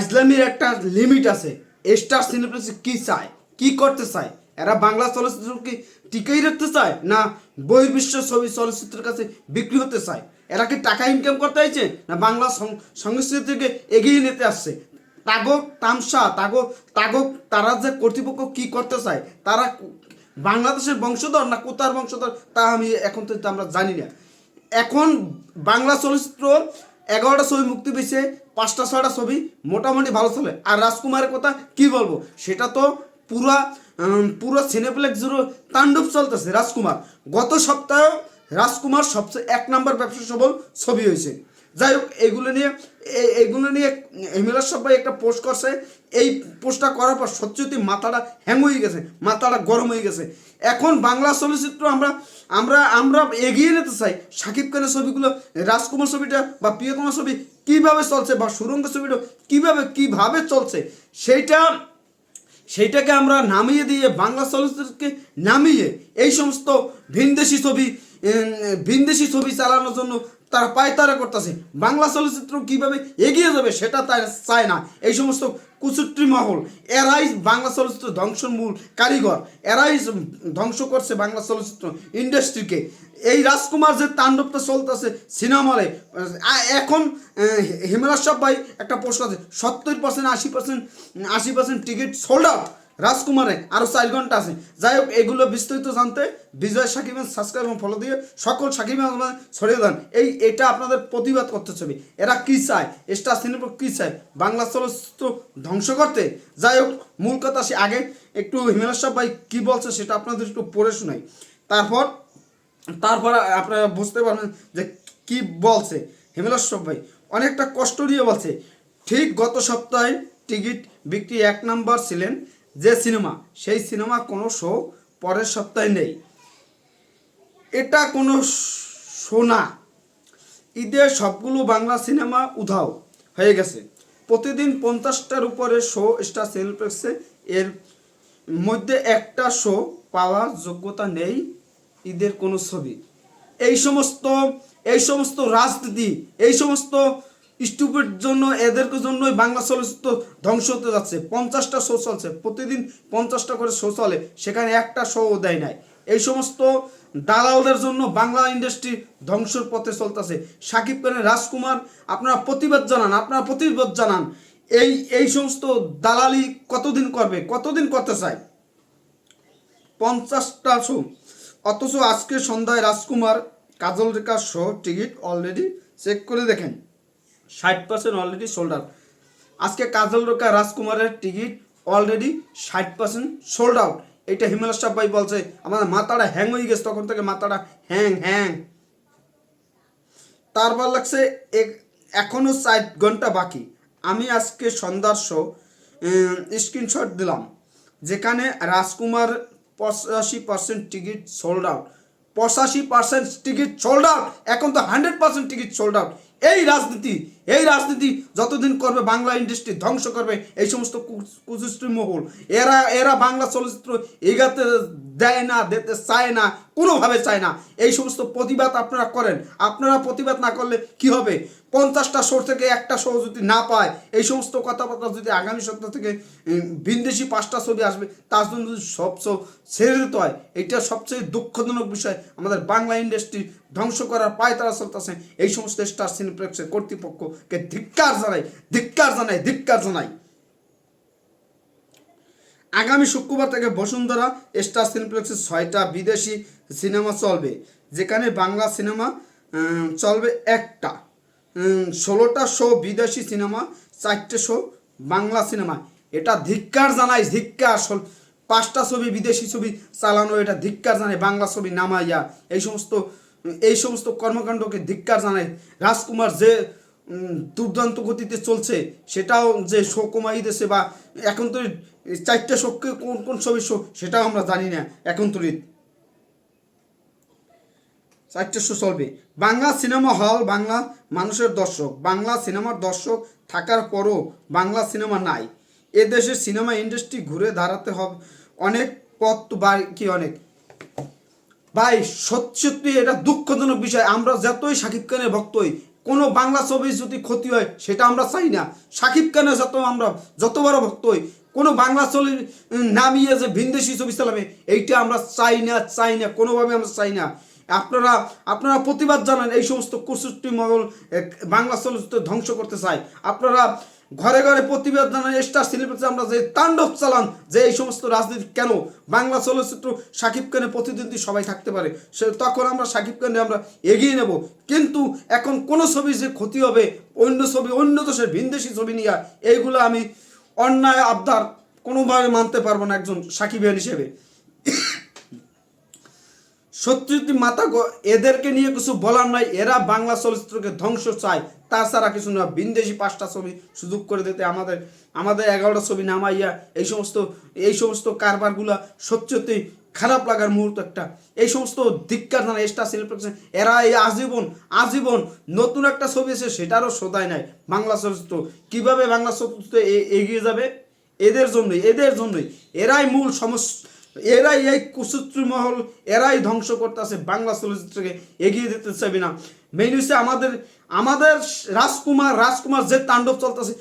ইসলামের একটা লিমিট আছে। স্টার সিনেপ্লেক্স কি চায়? কি করতে চায়? এরা বাংলা চলচ্চিত্রকে টিকেই রাখতে চায়? না বহির্বিশ্ব ছবি চলচ্চিত্রের কাছে বিক্রি হতে চায়? এরা কি টাকা ইনকাম করতে চাইছে? না বাংলা সংস্কৃতিকে এগিয়ে নিতে আসছে? তাগো তামসা, তাগো তাগো, তারা যে কর্তৃপক্ষ কি করতে চায়? তারা বাংলাদেশের বংশধর না কোথার বংশধর তা আমি এখন তো আমরা জানি না। এখন বাংলা চলচ্চিত্র এগারোটা ছবি মুক্তি পেয়েছে, পাঁচটা, ছয়টা ছবি মোটামুটি ভালো চলে। আর রাজকুমারের কথা কি বলব? সেটা তো পুরা পুরো সিনেপ্লেক্স জুড়ে তাণ্ডব চলতেছে রাজকুমার। গত সপ্তাহে রাজকুমার সবচেয়ে এক নম্বর ব্যবসা সবল ছবি হয়েছে। যাই হোক, এগুলো নিয়ে এগুলো নিয়ে এমএলআর সবাই একটা পোস্ট করছে। এই পোস্টটা করার পর সত্যি মাথাটা হ্যাং হয়ে গেছে, মাথাটা গরম হয়ে গেছে। এখন বাংলা চলচ্চিত্র আমরা আমরা আমরা এগিয়ে নিতে চাই। শাকিব খানের ছবিগুলো, রাজকুমার ছবিটা বা প্রিয়কুমার ছবি কীভাবে চলছে বা সুরঙ্গ ছবিটা কীভাবে কীভাবে চলছে, সেইটা, সেইটাকে আমরা নামিয়ে দিয়ে বাংলা চলচ্চিত্রকে নামিয়ে এই সমস্ত ভিনদেশি ছবি ভিনদেশি ছবি চালানোর জন্য তারা পায়তারা করতেছে। বাংলা চলচ্চিত্র কীভাবে এগিয়ে যাবে সেটা তাই চায় না। এই সমস্ত কুচুট্টি মহল, এরাই বাংলা চলচ্চিত্র ধ্বংসের মূল কারিগর। এরাই ধ্বংস করছে বাংলা চলচ্চিত্র ইন্ডাস্ট্রিকে। এই রাজকুমার যে তাণ্ডবটা চলতেছে সিনেমারে এখন হিমেলাস ভাই একটা প্রশ্ন আছে, সত্তর পার্সেন্ট আশি পার্সেন্ট আশি পার্সেন্ট টিকিট সোল্ড আউট রাজকুমারে আরও চার ঘণ্টা আছে। যাই হোক, এগুলো বিস্তারিত জানতে বিজয় সাকিব সাবস্ক্রাইব এবং ফলো দিয়ে সকল সাকিব ছড়িয়ে দেন। এই, এটা আপনাদের প্রতিবাদ করতে ছবি। এরা কি চায়? স্টার সিনেমা কি চায়? বাংলা চলচ্চিত্র ধ্বংস করতে? যাই হোক, মূল কথা সে আগে একটু হিমেলাস ভাই কী বলছে সেটা আপনাদের একটু পড়ে শোনাই। তারপর তারপর আপনারা বুঝতে পারবেন যে কি বলছে হিমেলেশ্বর ভাই। অনেকটা কষ্ট দিয়ে বলছে। ঠিক গত সপ্তাহে টিকিট বিক্রি এক নাম্বার ছিলেন যে সিনেমা, সেই সিনেমা কোনো শো পরের সপ্তাহে নেই। এটা কোনো শো না। ঈদে সবগুলো বাংলা সিনেমা উধাও হয়ে গেছে। প্রতিদিন পঞ্চাশটার উপরে শো স্টার সিনেপ্লেক্সে। এর মধ্যে একটা শো পাওয়ার যোগ্যতা নেই ঈদের কোনো ছবি। এই সমস্ত এই সমস্ত রাজনীতি, এই সমস্ত স্টুপের জন্য এদের জন্যই বাংলা চলচ্চিত্র ধ্বংস হতে যাচ্ছে। পঞ্চাশটা শো চলছে। প্রতিদিন পঞ্চাশটা করে শো চলে। সেখানে একটা শো দেয় নাই। এই সমস্ত দালালদের জন্য বাংলা ইন্ডাস্ট্রি ধ্বংসের পথে চলতেছে। সাকিব খানের রাজকুমার, আপনারা প্রতিবাদ জানান, আপনারা প্রতিবাদ জানান। এই এই সমস্ত দালালি কতদিন করবে? কতদিন করতে চায়? পঞ্চাশটা শো। অথচ আজকে সন্ধ্যায় রাজকুমার কাজল রেখার শো টিকিট অলরেডি চেক করে দেখেন। ষাট পার্সেন্ট অলরেডি সোল্ড আউট আজকে কাজল রোকা, রাজকুমারের টিকিট অলরেডি ষাট পার্সেন্ট সোল্ড আউট এটা হিমেশ ভাই বলছে আমাদের মাথাটা হ্যাং হয়ে গেছে, তখন থেকে মাথাটা হ্যাং হ্যাং তারপর লাগছে, এক- এখনও চার ঘণ্টা বাকি। আমি আজকে সন্ধ্যার শো স্ক্রিনশট দিলাম, যেখানে রাজকুমার পঁচাশি পার্সেন্ট টিকিট সোল্ড আউট পঁচাশি পার্সেন্ট টিকিট সোল্ড আউট এখন তো hundred percent ticket sold out এই রাজনীতি এই রাজনীতি যতদিন করবে, বাংলা ইন্ডাস্ট্রি ধ্বংস করবে, এই সমস্ত কুচুষ্টি মহল। এরা এরা বাংলা চলচ্চিত্র এগাতে দেয় না দিতে চায় না কোনোভাবে চায় না। এই সমস্ত প্রতিবাদ আপনারা করেন। আপনারা প্রতিবাদ না করলে কি হবে? পঞ্চাশটা শো থেকে একটা শো যদি না পায় এই সমস্ত কথাবার্তা যদি আগামী সপ্তাহ থেকে উম, ভিনদেশি পাঁচটা ছবি আসবে তার জন্য যদি সব শো ছেড়ে দিতে হয় এটা সবচেয়ে দুঃখজনক বিষয়। আমাদের বাংলা ইন্ডাস্ট্রি ধ্বংস করার পায় তারা চলতেছে। এই সমস্ত স্টার সিনেপ্লেক্সের কর্তৃপক্ষকে ধিক্কার জানাই ধিক্কার জানাই ধিক্কার জানাই। আগামী শুক্রবার থেকে বসুন্ধরা স্টার সিনেপ্লেক্সে ছয়টা বিদেশি সিনেমা চলবে, যেখানে বাংলা সিনেমা চলবে একটা। ষোলোটা শো বিদেশি সিনেমা, চারটে শো বাংলা সিনেমা। এটা ধিক্কার জানাই, ধিক্কার। পাঁচটা ছবি বিদেশি ছবি চালানো, এটা ধিক্কার জানাই, বাংলা ছবি নামাইয়া। এই সমস্ত এই সমস্ত কর্মকাণ্ডকে ধিক্কার জানাই। রাজকুমার যে দুর্দান্ত গতিতে চলছে। সেটাও যে শো কমাই দিয়েছে বা এখন তো চারটে শোকে কোন কোন ছবির শো, সেটাও আমরা জানি না এখন তো চারটে শো চলবে। বাংলা সিনেমা হল, বাংলা মানুষের দর্শক, বাংলা সিনেমার দর্শক থাকার পরও বাংলা সিনেমা নাই। এ দেশের সিনেমা ইন্ডাস্ট্রি ঘুরে দাঁড়াতে হবে। অনেক পথ তো বাকি অনেক? ভাই সত্যি এটা দুঃখজনক বিষয়। আমরা যতই শাকিব খানের ভক্ত হই কোনো বাংলা ছবি যদি ক্ষতি হয়, সেটা আমরা চাই না। সাকিব খানের যত আমরা যত বড় ভক্ত হই, কোনো বাংলা ছবি নামিয়ে যে ভিনদেশি ছবি চালাবে, এইটা আমরা চাই না চাই না, কোনোভাবে আমরা চাই না। আপনারা আপনারা প্রতিবাদ জানান এই সমস্ত কুসুষ্টি মহল বাংলা চলচ্চিত্র ধ্বংস করতে চায়। আপনারা ঘরে ঘরে প্রতিবাদ জানান স্টার সিনেমাতে আমরা যে তাণ্ডব চালান, যে এই সমস্ত রাজনীতি কেন? বাংলা চলচ্চিত্র সাকিব খানের প্রতিদ্বন্দ্বী সবাই থাকতে পারে। সে তখন আমরা সাকিব খানে আমরা এগিয়ে নেব। কিন্তু এখন কোন ছবি যে ক্ষতি হবে, অন্য ছবি, অন্য দেশের ভিনদেশি ছবি নিয়ে, এইগুলো আমি অন্যায় আবদার কোনোভাবে মানতে পারব না একজন সাকিবিয়ান হিসেবে। সত্যি মাতা এদেরকে নিয়ে কিছু বলার নাই। এরা বাংলা চলচ্চিত্রকে ধ্বংস চায়। তাছাড়া কিছু না বিন্দেশি পাঁচটা ছবি সুযোগ করে দিতে আমাদের আমাদের এগারোটা ছবি নামাইয়া এই সমস্ত এই সমস্ত কারবারগুলা সত্যি খারাপ লাগার মুহূর্ত একটা। এই সমস্ত ধিক্কার জানা স্টার সিলেপ্রেশন এরা এই আজীবন আজীবন নতুন একটা ছবি এসে সেটারও শোধায় নাই বাংলা চলচ্চিত্র। কীভাবে বাংলা চলচ্চিত্র এগিয়ে যাবে? এদের জন্যই এদের জন্যই। এরাই মূল সমস্যা এরাই এই কুসুত্রী মহল, এরাই ধ্বংস করতেছে বাংলা চলচ্চিত্রকে এগিয়ে দিতে চাবি না। মেইন হচ্ছে আমাদের আমাদের রাজকুমার রাজকুমার যে তাণ্ডব চলতেছে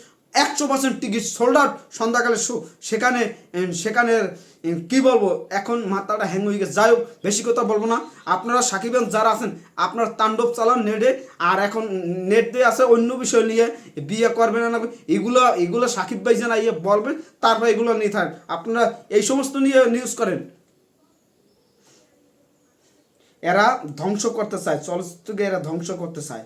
একশো পার্সেন্ট টিকিট সোল্ড আউট সন্ধ্যাকালের শো সেখানে উম, সেখানে কি বলব? এখন মাথাটা হ্যাং হয়ে গেছে। যাই হোক বেশি কথা বলব না। আপনারা সাকিবেন যারা আছেন আপনার তাণ্ডব চালান নেটে। আর এখন নেট দিয়ে আছে অন্য বিষয় নিয়ে। বিয়ে করবে না এগুলো এগুলো সাকিব ভাই যেন ইয়ে বলবেন তারপর এগুলো নিয়ে থাক। আপনারা এই সমস্ত নিয়ে নিউজ করেন। এরা ধ্বংস করতে চায়। চলচ্চিত্রকে এরা ধ্বংস করতে চায়।